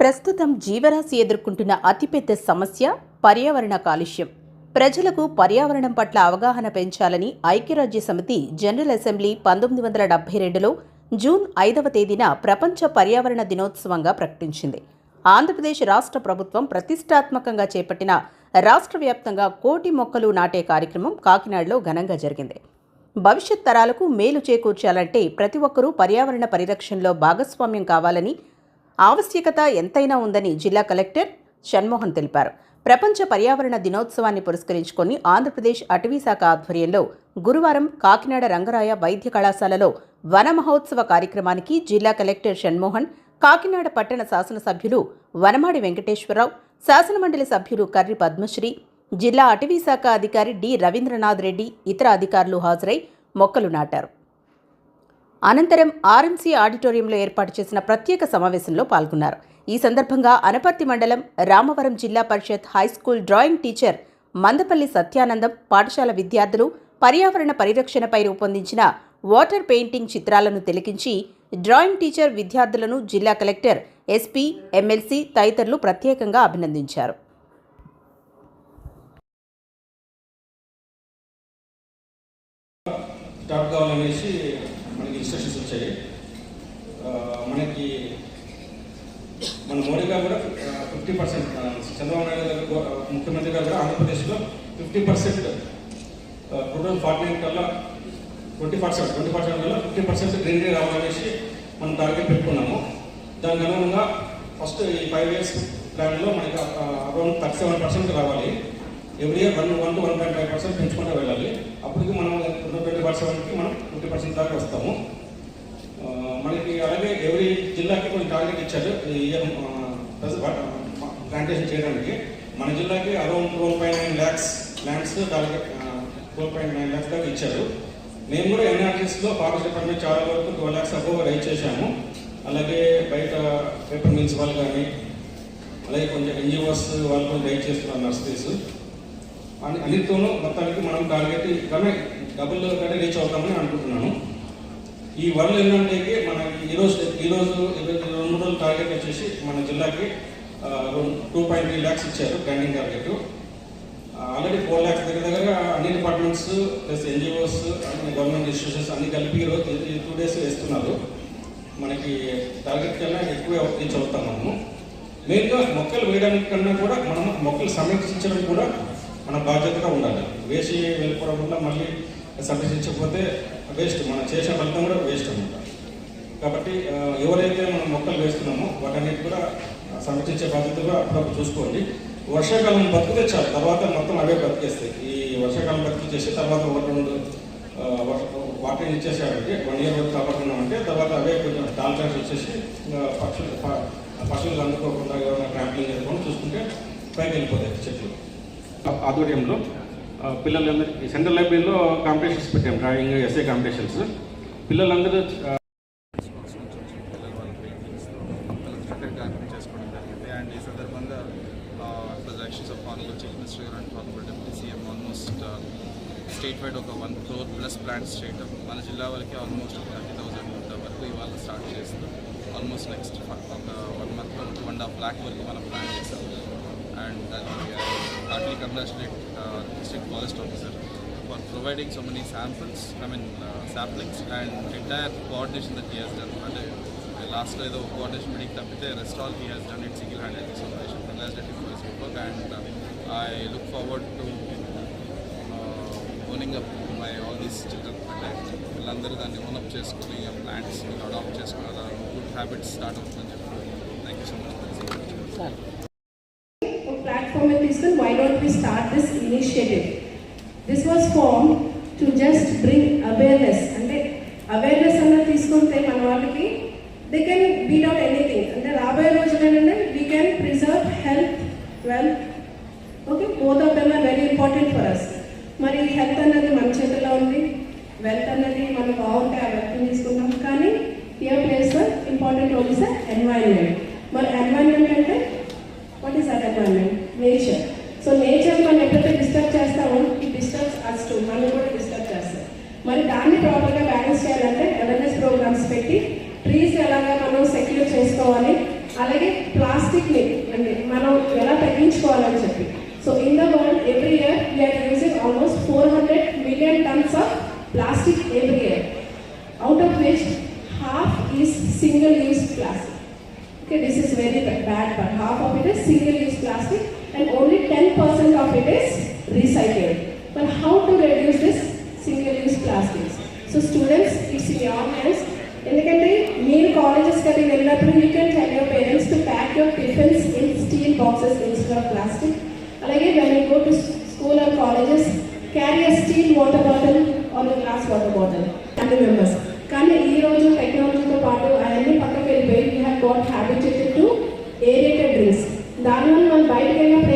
ప్రస్తుతం జీవరాశి ఎదుర్కొంటున్న అతిపెద్ద సమస్య పర్యావరణ కాలుష్యం. ప్రజలకు పర్యావరణం పట్ల అవగాహన పెంచాలని ఐక్యరాజ్య సమితి జనరల్ అసెంబ్లీ పంతొమ్మిది వందల డెబ్బై రెండులో జూన్ ఐదవ తేదీన ప్రపంచ పర్యావరణ దినోత్సవంగా ప్రకటించింది. ఆంధ్రప్రదేశ్ రాష్ట్ర ప్రభుత్వం ప్రతిష్టాత్మకంగా చేపట్టిన రాష్ట్ర వ్యాప్తంగా కోటి మొక్కలు నాటే కార్యక్రమం కాకినాడలో ఘనంగా జరిగింది. భవిష్యత్ తరాలకు మేలు చేకూర్చాలంటే ప్రతి ఒక్కరూ పర్యావరణ పరిరక్షణలో భాగస్వామ్యం కావాలని ఆవశ్యకత ఎంతైనా ఉందని జిల్లా కలెక్టర్ షణ్మోహన్ తెలిపారు. ప్రపంచ పర్యావరణ దినోత్సవాన్ని పురస్కరించుకొని ఆంధ్రప్రదేశ్ అటవీ శాఖ ఆధ్వర్యంలో గురువారం కాకినాడ రంగరాయ వైద్య కళాశాలలో వన మహోత్సవ కార్యక్రమానికి జిల్లా కలెక్టర్ షణ్మోహన్ కాకినాడ పట్టణ శాసనసభ్యులు వనమాడి వెంకటేశ్వరరావు శాసనమండలి సభ్యులు కర్రి పద్మశ్రీ జిల్లా అటవీ శాఖ అధికారి డి రవీంద్రనాథ్ రెడ్డి ఇతర అధికారులు హాజరై మొక్కలు నాటారు. అనంతరం ఆర్ఎంసీ ఆడిటోరియంలో ఏర్పాటు చేసిన ప్రత్యేక సమావేశంలో పాల్గొన్నారు. ఈ సందర్భంగా అనపర్తి మండలం Ramavaram Zilla Parishad high school drawing teacher Mandapalli Satyanandam పాఠశాల విద్యార్థులు పర్యావరణ పరిరక్షణపై రూపొందించిన వాటర్ పెయింటింగ్ చిత్రాలను తిలకించి డ్రాయింగ్ టీచర్ విద్యార్థులను జిల్లా కలెక్టర్ ఎస్పీ ఎమ్మెల్సీ తదితరులు ప్రత్యేకంగా అభినందించారు. స్టార్ట్ కావాలనేసి మనకి ఇన్స్ట్రక్షన్స్ వచ్చాయి ఆ, మనకి మన మోడీ గారు కూడా ఫిఫ్టీ పర్సెంట్ చంద్రబాబు నాయుడు గారు ముఖ్యమంత్రి గారు కూడా ఆంధ్రప్రదేశ్లో fifty percent two thousand forty nine కల్లా ట్వంటీ పర్సెంట్ ట్వంటీ పర్సెంట్ కల్లా ఫిఫ్టీ పర్సెంట్ గ్రీనరీ రావాలనేసి మనం టార్గెట్ పెట్టుకున్నాము. దానికి అనుగుణంగా ఫస్ట్ ఈ ఫైవ్ ఇయర్స్ ప్లాన్లో మనకి అరౌండ్ థర్టీ సెవెన్ పర్సెంట్ రావాలి. Every year one one to one point five percent పెంచుకుంటూ వెళ్ళాలి. అప్పటికి మనం ట్వంటీ పర్సెంట్కి మనం ఫిఫ్టీ పర్సెంట్ దాకా వస్తాము. మనకి అలాగే ఎవరి జిల్లాకి కొన్ని టార్గెట్ ఇచ్చారు. ప్లాంటేషన్ చేయడానికి. మన జిల్లాకి around twelve point nine lakhs lands target twelve point nine lakhs దాకా ఇచ్చారు. మేము కూడా ఎన్ఆర్టీస్లో ఫారెస్ట్ డిపార్ట్మెంట్ చాలా వరకు ట్వెల్వ్ ల్యాక్స్ అబోవ్ రైజ్ చేశాము. అలాగే బయట పేపర్ మిల్స్ వాళ్ళు కానీ అలాగే కొంచెం ఎన్జిఓస్ వాళ్ళు కొంచెం రైట్ చేస్తున్నారు నర్సరీస్. అన్నిటితోనూ మొత్తానికి మనం టార్గెట్ కానీ డబుల్ కంటే రీచ్ అవుతామని అనుకుంటున్నాను. ఈ వన్ ఏంటంటే మన మనకి ఈరోజు ఈ రోజు ఇరవై రెండు రోజులు రోజుల టార్గెట్ వచ్చేసి మన జిల్లాకి టూ పాయింట్ త్రీ ల్యాక్స్ ఇచ్చారు branding target already four lakhs దగ్గర దగ్గర అన్ని departments plus NGOs government institutions అన్ని కలిపి ఈరోజు రోజు టూ డేస్ వేస్తున్నారు. మనకి టార్గెట్ కన్నా ఎక్కువ రీచ్ అవుతాం మనము. మెయిన్గా మొక్కలు వేయడానికి కన్నా కూడా మనం మొక్కలు సంరక్షించడం కూడా మన బాధ్యతగా ఉండాలి. వేసి వెళ్ళిపోవడం వల్ల మళ్ళీ సంరక్షించకపోతే వేస్ట్ మనం చేసిన ఫలితం కూడా వేస్ట్ అనమాట కాబట్టి ఎవరైతే మనం మొక్కలు వేస్తున్నామో వాటన్నిటి కూడా సంరక్షించే బాధ్యత కూడా అప్పుడప్పుడు చూసుకోండి. వర్షాకాలం బతికితే చాలు. తర్వాత మొత్తం అవే బతికేస్తాయి. ఈ వర్షాకాలం బతికి చేసి తర్వాత ఒకటి రెండు వాటర్ ఇచ్చేసారంటే వన్ ఇయర్ వరకు కాపాడుకున్నామంటే తర్వాత అవే కొంచెం డాల్ఫాన్స్ వచ్చేసి పక్షులు పక్షులు ప- పశువులు అందుకోకుండా ఏమైనా ట్రాంప్లింగ్ చేసుకొని చూసుకుంటే పైకి వెళ్ళిపోతాయి చెట్లు. ఆధ్వర్యంలో పిల్లలందరికీ సెంట్రల్ లైబ్రరీలో కాంపిటీషన్స్ పెట్టాం డ్రాయింగ్ ఎస్ఏ కాంపిటీషన్స్ పిల్లలందరూ ఆ, కంటెంట్ గార్డెన్ చేసుకోవడం జరిగింది అండ్ ఈ సందర్భంగా projections of honourable chief minister గారు and honourable deputy CM almost state wide ఒక వన్ క్రోర్ ప్లస్ ప్లాంట్స్ చేయడం మన జిల్లా వరకు ఆల్మోస్ట్ థర్టీ థౌసండ్ వరకు ఇవాళ స్టార్ట్ చేస్తాం ఆల్మోస్ట్ నెక్స్ట్ ఒక one month two and half lakh వరకు మనం ప్లాన్ చేస్తాం అండ్ అది heartily congratulate district forest officer for providing so many samples I mean samplings and entire coordination that he has done అంటే లాస్ట్లో ఏదో coordination meeting తప్పితే rest all he has done it single handed so I for his work and I look forward to owning up my all these children అంటే వీళ్ళందరూ దాన్ని own up చేసుకుని ఆ ప్లాంట్స్ని adapt చేసుకుని అలా గుడ్ హ్యాబిట్స్ స్టార్ట్ అవుతుందని చెప్పి థ్యాంక్ యూ సో మచ్ ఒక ప్లాట్ఫామ్ తీసుకొని why don't we start this initiative this was form to just bring awareness అంటే అవేర్నెస్ అన్నది తీసుకుంటే మన వాళ్ళకి they can beat out anything అంటే రాబోయే రోజులు ఏంటంటే we can preserve health wealth okay both of them are very important for us మరి హెల్త్ అన్నది మన చేతిలో ఉంది. వెల్త్ అన్నది మనం బాగుంటే ఆ వెల్త్ తీసుకుంటాం. కానీ here plays important role is environment మరి ఎన్వైరన్మెంట్ అంటే what is that environment nature so nature మనం ఎప్పుడైతే డిస్టర్బ్ చేస్తామో ఈ డిస్టర్బ్స్ అస్ టు మనం కూడా డిస్టర్బ్ చేస్తాం మరి దాన్ని ప్రాపర్గా బ్యాలెన్స్ చేయాలంటే అవేర్నెస్ ప్రోగ్రామ్స్ పెట్టి ట్రీస్ ఎలాగా మనం సెక్యూర్ చేసుకోవాలి. అలాగే ప్లాస్టిక్ని అంటే మనం ఎలా తగ్గించుకోవాలని చెప్పి. So in the world every year we are using almost four hundred million tons of plastic every year out of which half is single use plastic Okay, this is very bad bad, but half of it is single-use plastic and only 10% of it is recycled. But how to reduce so students it's it's in ఎందుకంటే మీరు colleges కానీ వెళ్ళినప్పుడు you can tell your parents to pack your tiffins in steel boxes instead of plastic అలాగే when you go to school or colleges carry a steel water bottle or glass water bottle family members కానీ ఈ రోజు టెక్నాలజీతో పాటు అవన్నీ పక్కకి వెళ్ళిపోయి you have got habitated to aerated drinks దానివల్ల మనం బయటకు వెళ్ళినప్పుడు